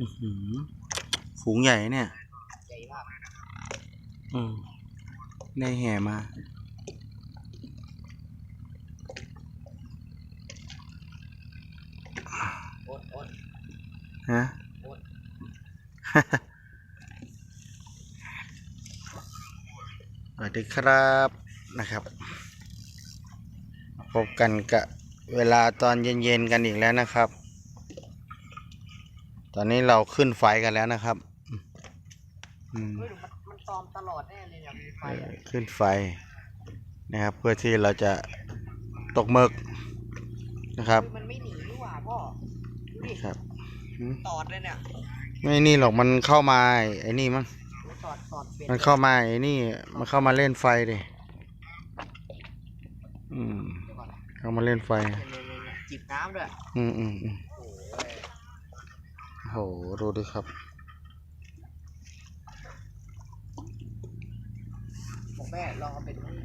อื้อหือฝูงใหญ่เนี่ยใหญ่มากอืมได้แห่มา โอ๊ตโอ๊ตฮะ โอ๊ตสวัสดีครับนะครับ พบกันกับเวลาตอนเย็นๆกันอีกแล้วนะครับ ตอนนี้เราขึ้นไฟกันแล้วนะครับอืมเฮ้ยมันมันตอมตลอดแน่เลยเนี่ยมีไฟเอ่ออะขึ้นไฟนะครับ เพื่อที่เราจะตกหมึกนะครับเฮ้ยมันไม่หนีนี่หว่าพ่อดูดิครับหืมตอดเลยเนี่ยไม่นี่หรอกมันเข้ามาไอ้นี่มั้งมันตอดตอดเป็ดมันเข้ามาไอ้นี่ มันเข้ามาเล่นไฟดิอืม เดี๋ยวก่อนนะเข้ามาเล่นไฟ เนี่ยเนี่ยเนี่ยเนี่ยจิบน้ำด้วยอืมอืมอืม โอ้ยโหดูดิครับผมแม่ลองเอาเป็นนี่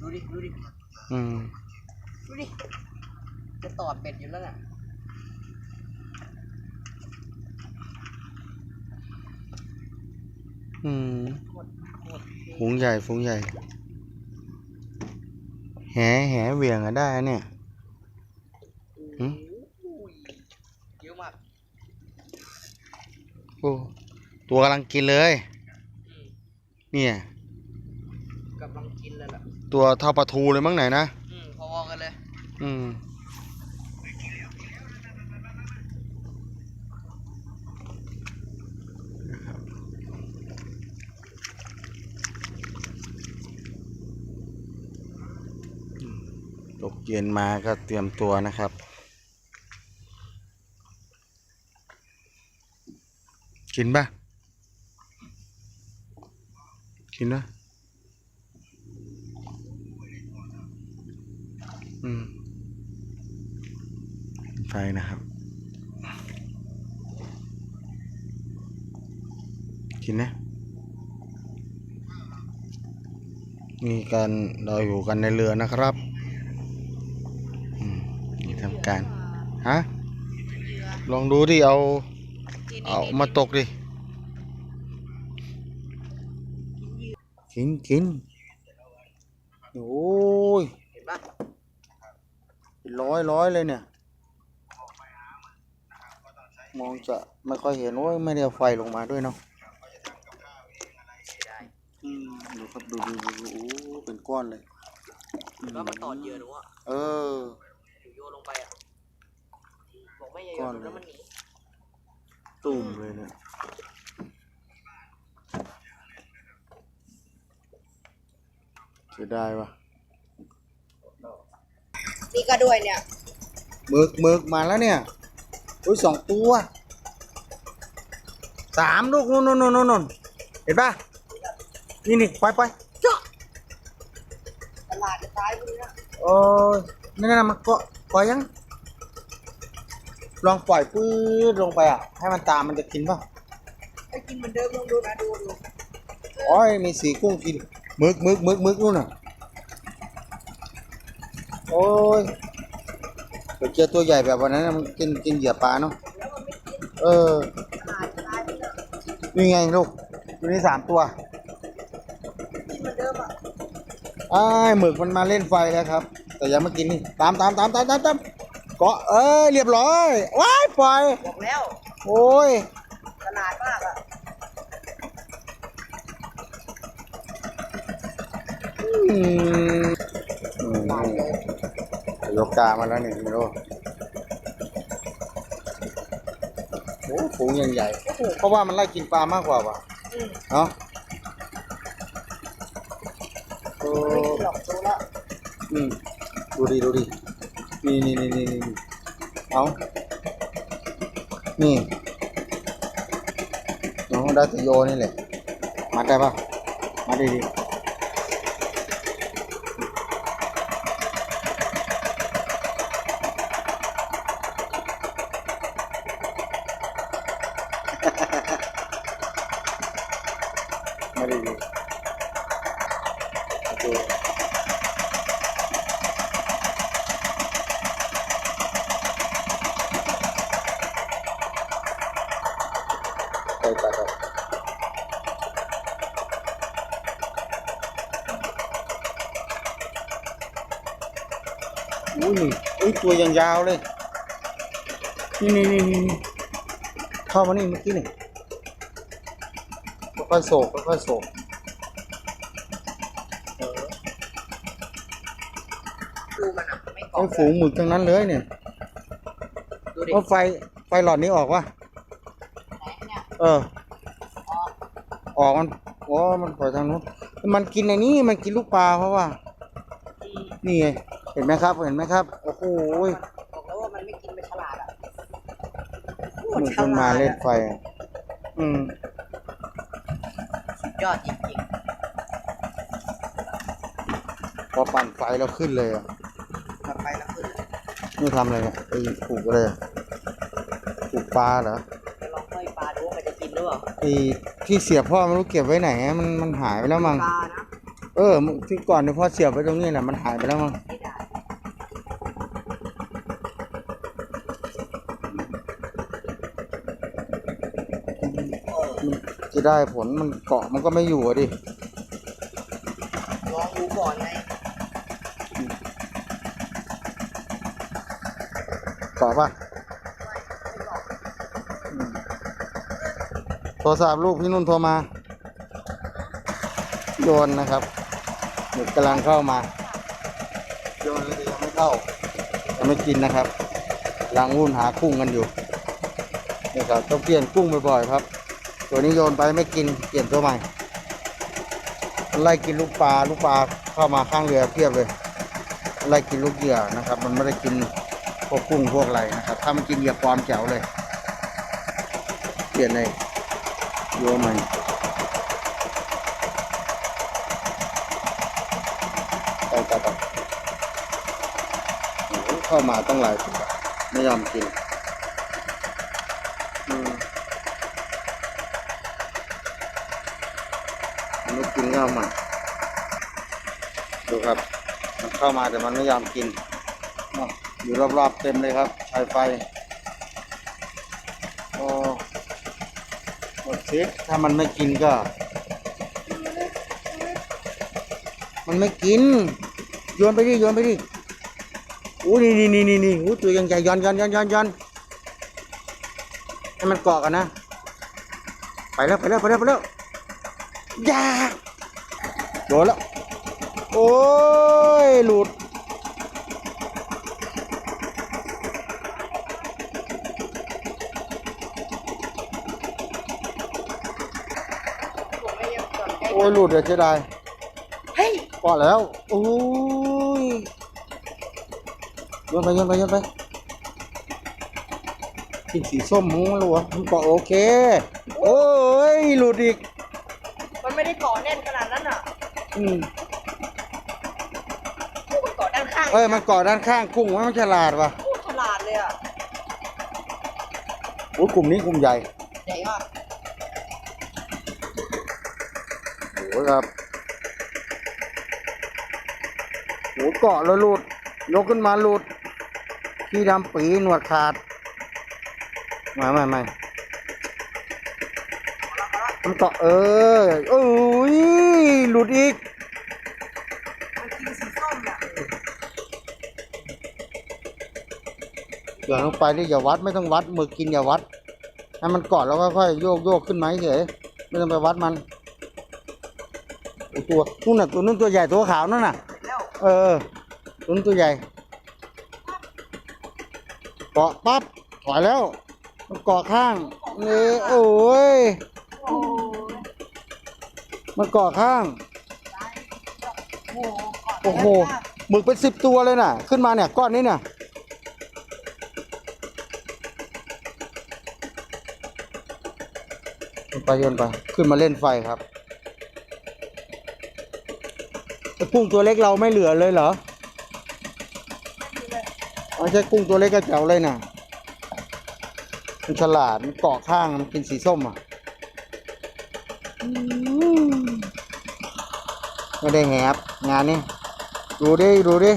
ดูดิ ดูดิ อืม ดูดิ จะตอดเป็ดอยู่แล้วน่ะอืมโคตรโคตรเท่ฝูงใหญ่ฝูงใหญ่ แหแหเหวี่ยงอะได้อะเนี่ยหืม โอ้ยเยอะมาก โอ้ตัวกำลังกินเลยอืมเนี่ยกำลังกินเลยล่ะตัวเท่าปลาทูเลยมั้งไหนนะอืมพอๆกันเลย อืมตกเย็นมาก็เตรียมตัวนะครับ กินปะกินปะอืมไฟนะครับ กินนะ นี่กันเราอยู่กันในเรือนะครับอืมนี่ทำการ ฮะ ลองดูดิเอา เอามาตกดิ กินกินโอ้ยเห็นปะเป็นร้อยร้อยเลยเนี่ย มองจะไม่ค่อยเห็นโอ้ยไม่ได้เอาไฟลงมาด้วยเนาะได้อืมดูครับดูดูดูดูโอ้เป็นก้อนเลยแล้วมันตอดเยอะหนูอะเอออยู่โยนลงไปอะบอกไม่อย่าโยก้อนนเลยแล้วมันหนี ตุ่มเลยเนี่ยเสียดายวะนี่ก็ด้วยเนี่ยหมึกหมึกมาแล้วเนี่ยอุ้ยสองตัวสามลูกนู่นนู่นนู่นนู่นเห็นปะนี่นี่ไปไปเจาะตลาดจะตายพวกนี้นะโอ้ยนี่นนะมันเกาะปล่อยยัง ลองปล่อยปื้ดลงไปอะ ให้มันตามมันจะกินป่ะไอ้กินเหมือนเดิมลองดูนะดูดูโอ้ยมีสีกุ้งกินหมึกหมึกหมึกหมึกนู่นน่ะ โอ้ยไปเจอตัวใหญ่แบบวันนั้นน่ะมันกินกินเหยื่อปลาเนาะแล้วมันไม่กินเออตลาดจะตายไปแล้วนี่ไงลูกตัวนี้สามตัว กินเหมือนเดิมอะ อ้ายหมึกมันมาเล่นไฟแล้วครับ แต่ยังไม่กินนี่ ตามตามตามตามตามตาม เกาะเอ้ยเรียบร้อยว้ายปล่อยบอกแล้วโอ้ยตลาดมากอะอืมอืมยกกามาแล้วนี่ไม่รู้โอ้ฝูงยังใหญ่เพราะว่ามันไล่กินปลามากกว่าว่ะอืมเนาะโอ้ไม่กินหรอกดูแล้วอืมดูดิดูดิ นี่นี่นี่นี่นี่เอานี่น้องได้แตโยนี่แหละมัดได้ปะมัดดีดีมัดดีดีโอเค อุ้ยอุ้ยตัวยังยาวเลยนี่นี่นี่นี่นี่เข้ามานี่เมื่อกี้นี่ค่อยๆโศกค่อยๆโศกเออดูมันอะไม่เกาะไอ้ฝูงหมึกทั้งนั้นเลยเนี่ยดูดิเอาไฟไฟหลอดนี้ออกวะไหนเนี่ยเออ ออกมันอ๋อมันปล่อยทางนู้นมันกินในนี้มันกินลูกปลาเพราะว่า นี่ไง เห็นไหมครับ เห็นไหมครับ โอ้โหยบอกแล้วว่ามันไม่กินไปฉลาดอะมันมันมาเล่นไฟอะอืมสุดยอดจริงพอปั่นไฟแล้วขึ้นเลยอะๆถัดไปแล้วคือนี่ทำอะไรเนี่ยไอ้ปลูกอะไรอะปลูกปลาเหรอจะลองให้ปลาดูว่ามันจะกินหรือเปล่าไอ้ที่เสียบพ่อไม่รู้เก็บไว้ไหนอะมันมันหายไปแล้วมั้งปลานะเออมึงที่ก่อนที่พ่อเสียบไว้ตรงนี้น่ะมันหายไปแล้วมั้ง ไม่ได้ มัน จะได้ผลมันเกาะมันก็ไม่อยู่อะดิ ลองดูก่อนไงเกาะปะอืมโทรศัพท์ลูกพี่นุ่นโทรมา โยนนะครับหมึกกำลังเข้ามา โยนเลยยังไม่เข้ายังไม่กินนะครับกำลังวุ่นหากุ้งกันอยู่นี่ครับต้องเปลี่ยนกุ้งบ่อยๆครับ ตัวนี้โยนไปไม่กินเปลี่ยนตัวใหม่มันไล่กินลูกปลาลูกปลาเข้ามาข้างเรือเพียบเลยมันไล่กินลูกเหยื่อนะครับ มันไม่ได้กินพวกกุ้งพวกอะไรนะครับ ถ้ามันกินเหยื่อปลอมแจ๋วเลย เปลี่ยนเลยโยนใหม่ไปต่อต่อโอ้โหเข้ามาตั้งหลายตัวไม่ยอมกินอืม มันไม่กินข้ามันดูครับ มันเข้ามาแต่มันไม่ยอมกินอยู่รอบๆเต็มเลยครับไฟไฟโอ้หมดชิดถ้ามันไม่กินก็ มันไม่กิน โยนไปดิโยนไปดิอู้นี่นี่นี่นี่นี่อู้ตัวยังใหญ่ย้อนย้อนย้อนย้อนย้อนให้มันเกาะกันนะ ไปแล้วไปแล้วไปแล้วไปแล้วยาก โดนแล้ว โอ้ย หลุดผมไม่ยังสนใจโอ้ย หลุดเดี๋ยวจะได้เฮ้ยเกาะแล้ว โอ้ยโยนไปโยนไปโยนไปกินสีส้มมึงไม่รู้วะมันเกาะโอเค โอ้ย หลุดอีก มันไม่ได้เกาะแน่นขนาดนั้นอะ อืมมันเกาะด้านข้างเอ้ยมันเกาะด้านข้างกุ้งมันฉลาดว่ะโอ้ฉลาดเลยอะโอ้ยกลุ่มนี้กลุ่มใหญ่ใหญ่มากโอ้ยครับโอ้ยเกาะแล้วหลุดยกขึ้นมาหลุดที่ดำปีหนวดขาดไม่ไม่ไม่มันเกาะเออโอ้ยหลุดอีก มันกินสีส้มอะ เดี๋ยวลงไปนี่อย่าวัดไม่ต้องวัดมือกินอย่าวัดให้มันเกาะแล้วค่อยๆโยกโยกขึ้นไหมเฉยไม่ต้องไปวัดมันตัวนู่นน่ะตัวนู้นตัวใหญ่ตัวขาวนั่นน่ะเออตัวนู้นตัวใหญ่เกาะปั๊บถอยแล้วมันเกาะข้างนี่โอ้ยมันเกาะข้างโหโอ้โหหมึกเป็นสิบตัวเลยน่ะ ขึ้นมาเนี่ยก้อนนี้เนี่ย โยนไปโยนไป ขึ้นมาเล่นไฟครับไอ้กุ้งตัวเล็กเราไม่เหลือเลยเหรอไม่ใช่กุ้งตัวเล็กก็แจ๋วเลยน่ะมันฉลาดมันเกาะข้างมันกินสีส้มอะไม่ได้แหบงานนี้ดูดิดูดิ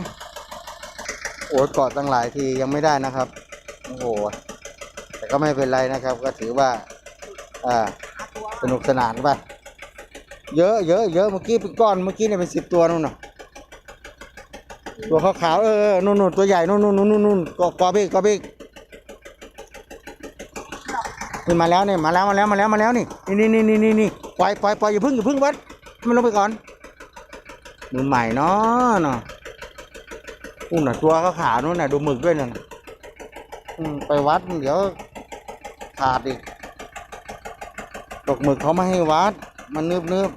โอ้เกาะตั้งหลายทียังไม่ได้นะครับโอ้โหแต่ก็ไม่เป็นไรนะครับ ก็ถือว่า อ่า สนุกสนานไป เยอะเยอะเยอะเมื่อกี้เป็นก้อนเมื่อกี้เนี่ยเป็นสิบตัวนู่นน่ะตัวขาวๆเออนู่นนู่นตัวใหญ่นู่นนู่นนู่นนู่นกอกอบิกกอบิกนี่มาแล้วเนี่ยมาแล้วมาแล้วมาแล้วมาแล้วนี่นี่นี่นี่นี่นี่ปล่อยปล่อยปล่อยอย่าพึ่งอย่าพึ่งวัดมันลงไปก่อนมือใหม่เนาะเนาะนู่นน่ะตัวขาวๆนู่นน่ะดูหมึกด้วยน่ะอืมไปวัดเดี๋ยวขาดอีก ตกหมึกเขาไม่ให้วัด มันนึบนึบ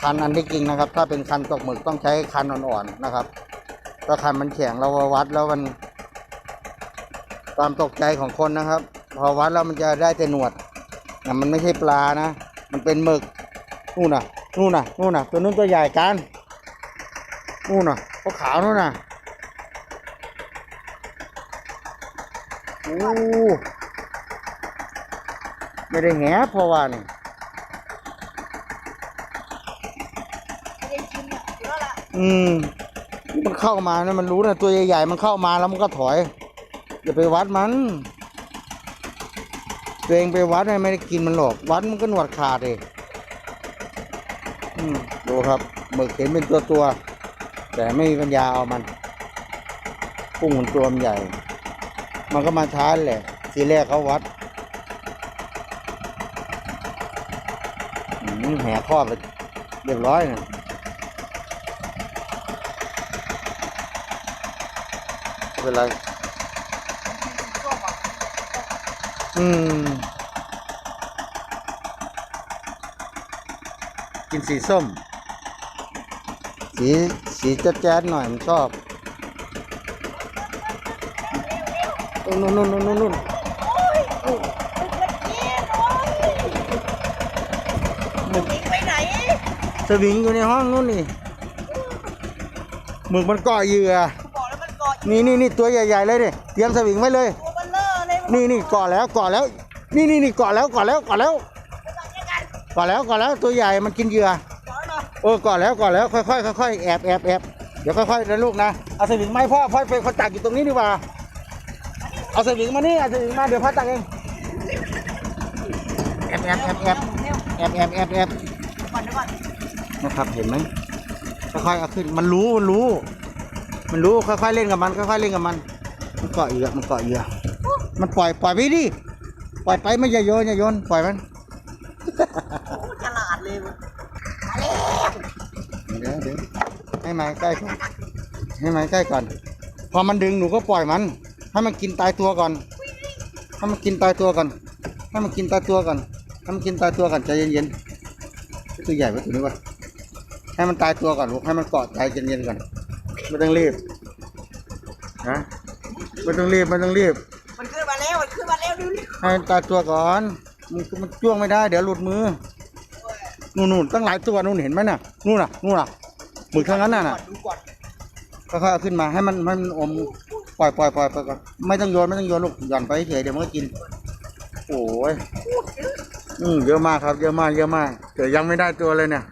คันอันที่จริงนะครับ ถ้าเป็นคันตกหมึกต้องใช้คันอ่อนๆนะครับ ถ้าคันมันแข็งเราวัดแล้วมันความตกใจของคนนะครับ พอวัดแล้วมันจะได้แต่หนวดนะมันไม่ใช่ปลานะ มันเป็นหมึกนู่นน่ะนู่นน่ะนู่นน่ะ ตัวนู้นตัวใหญ่กันนู่นน่ะตัวขาวนู่นน่ะโอ้ ไม่ได้แหเพราะว่านี่นอะเยอะละอืมมันเข้ามาเนะมันรู้นะตัวใหญ่ๆมันเข้ามาแล้วมันก็ถอยอย่าไปวัดมันตัวเองไปวัดเนี่ยไม่ได้กินมันหรอกวัดมันก็หนวดขาดเองดูครับหมึกเห็นเป็นตัวตัวๆแต่ไม่มีปัญญาเอามันกุ้งมันตัวมันใหญ่ มันก็มาช้าแหละ ทีแรกเขาวัดอืม แห่ครอบไปเรียบร้อยนะเป็นไร อืม กินสีส้ม สีสีแจ๊ดๆหน่อยมันชอบนู่นนู่นนู่นนู่นกินไปไหน สวิงอยู่ในห้องนู่นนี่หมึกมันเกาะเหยื่อ บอกแล้วมันเกาะนี่นี่นี่ตัวใหญ่ๆเลยดิเตรียมสวิงไว้เลย ตัวมันเลอะเลยมันนี่นี่เกาะแล้วเกาะแล้ว นี่นี่นี่เกาะแล้วเกาะแล้วเกาะแล้วหลังยังไงเกาะแล้วเกาะแล้วตัวใหญ่มันกินเหยื่อ เกาะหน่อยเออก่อนแล้วก่อนแล้วค่อยๆค่อยๆแอบแอบแอบเดี๋ยวค่อยๆนะลูกนะเอาสวิงไมาให้พ่อพ่อเป็นคนตักอยู่ตรงนี้ดีกว่าเอาสวิงมานี่เอาสวิงมาเดี๋ยวพ่อตักเองแอบแอบแอบแอบเร็วแอบแอบแอบแอบก่อนเดี๋ยวก่อน นะครับเห็นไหมค่อยๆเอาขึ้นมันรู้มันรู้ มันรู้ค่อยๆเล่นกับมันค่อยๆเล่นกับมัน มันเกาะเหยื่อมันเกาะเหยื่อมันปล่อยปล่อยไปดิปล่อยไปไม่อย่าโยนอย่าโยนปล่อยมันโอ้ฉลาดเลยมันเดี๋ยวเดี๋ยวให้ไม้ใกล้ก่อนให้ไม้ใกล้ก่อน พอมันดึงหนูก็ปล่อยมัน ให้มันกินตายตัวก่อนให้มันกินตายตัวก่อนให้มันกินตายตัวก่อนให้มันกินตายตัวก่อนใจเย็นๆตัวใหญ่ไหมตัวนี้วะ ให้มันตายตัวก่อนลูกให้มันเกาะใจเย็นๆก่อนไม่ต้องรีบนะไม่ต้องรีบไม่ต้องรีบ มันขึ้นมาแล้วมันขึ้นมาแล้วดูดิให้มันตายตัวก่อนมันมันจ้วงไม่ได้ เดี๋ยวหลุดมือนู่นนู่นตั้งหลายตัวนู่นเห็นไหมน่ะนู่นน่ะนู่นน่ะหมึกทั้งนั้นน่ะน่ะดูก่อนค่อยๆเอาขึ้นมาให้มันให้มันอมปล่อยปล่อยปล่อยไปก่อนไม่ต้องโยนไม่ต้องโยนลูกหย่อนไปเฉยเดี๋ยวมันก็กินโอ้ยอืมเยอะมากครับ เยอะมากเยอะมากเดี๋ยวยังไม่ได้ตัวเลยเนี่ย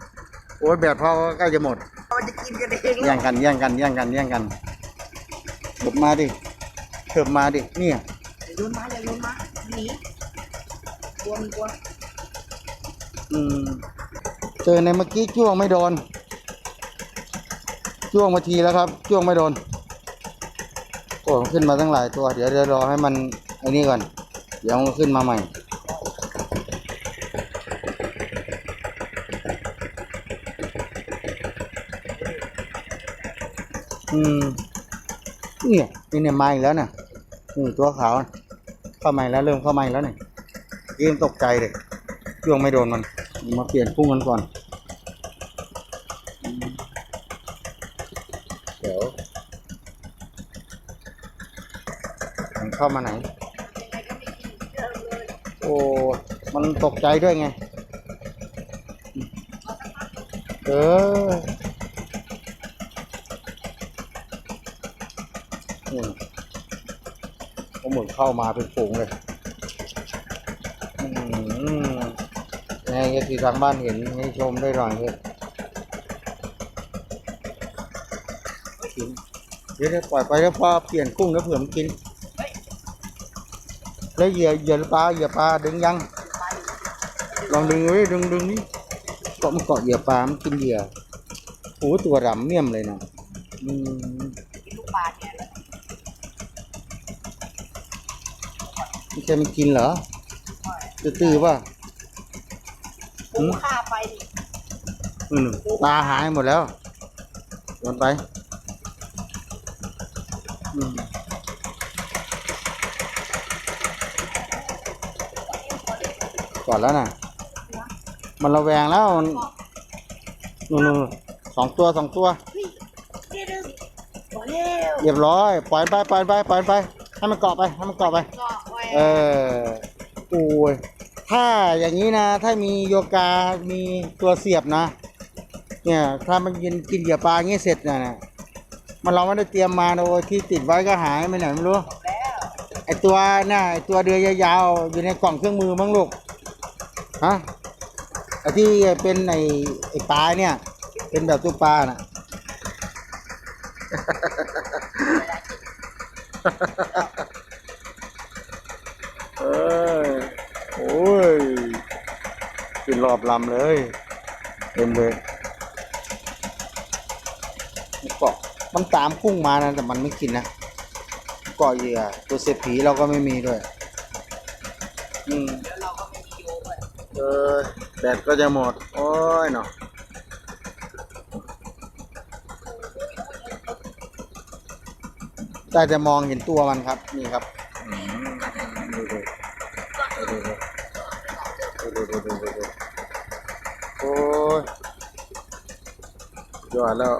โอ้ยแบบพ่อก็ใกล้จะหมดมันจะกินกันเองแย่งกันแย่งกันแย่งกันแย่งกันเถิบมาดิเถิบมาดิเนี่ยโยนมาอย่าโยนมาหนีกลัวมันกลัวอืมเจอในเมื่อกี้จ้วงไม่โดนจ้วงมาทีแล้วครับจ้วงไม่โดนโอ้ขึ้นมาตั้งหลายตัว เดี๋ยวเดี๋ยวรอให้มันไอ้นี่ก่อน เดี๋ยวมันขึ้นมาใหม่ อืมเนี่ยนี่เนี่ยมาอีกแล้วเนี่ยนี่ตัวขาว เข้ามาอีกแล้วเริ่มเข้ามาอีกแล้วเนี่ยเกมตกใจเลยช่วงไม่โดนมัน มาเปลี่ยนพุ่งกันก่อนเดี๋ยวมันเข้ามาไหน โอ้ มันตกใจด้วยไง เออ อืมเอาหมึกเข้ามาเป็นฝูงเลยอืมยังไงก็ที่ทางบ้านเห็นให้ชมได้หน่อยเถอะกินเดี๋ยวปล่อยไปแล้วพอเปลี่ยนกุ้งแล้วเผื่อมันกิน แล้วเหยื่อเหยื่อปลาเหยื่อปลาดึงยังลองดึงไว้ดึงดึงนี่เกาะมันเกาะเหยื่อปลามันกินเหยื่อโอ้ตัวดำเมี่ยมเลยนะอืม กินลูกปลาเนี่ยแล้ว ไม่ใช่มันกินเหรอ ตื้อๆป่ะปูฆ่าไปดิอืมปลาหายหมดแล้วโยนไปอืมก่อนแล้วน่ะ มันระแวงแล้วมันนู่นๆสองตัวสองตัวเฮ้ยเดี๋ยวดึงพอแล้วเรียบร้อย ปล่อยไปปล่อยไปปล่อยไป ให้มันเกาะไป ให้มันเกาะไปก็ไว้ เออโอ้ยถ้าอย่างนี้นะ ถ้ามีโยกา มีตัวเสียบนะ เนี่ย ถ้ามันกินกินเหยื่อปลาอย่างนี้เสร็จเนี่ยนะมันเราไม่ได้เตรียมมาโดยที่ติดไว้ก็หายไปไหนไม่รู้ไอตัวน่ะไอตัวเดือยยาวๆอยู่ในกล่องเครื่องมือมั้งลูกฮะไอที่เป็นไอไอปลาเนี่ย เป็นแบบตัวปลาน่ะ เออโอ้ยกินร อบลำเลยเต็มเลยมันเกาะมันตามกุ้งมานะแต่มันไม่กินนะเกาะเหยื่อตัวเสพผีเราก็ไม่มีด้วย อืมแล้วเราก็ไม่มีโยด้วยเออแบตก็จะหมด โอ้ยเนาะแต่จะมองเห็นตัวมันครับ นี่ครับ ala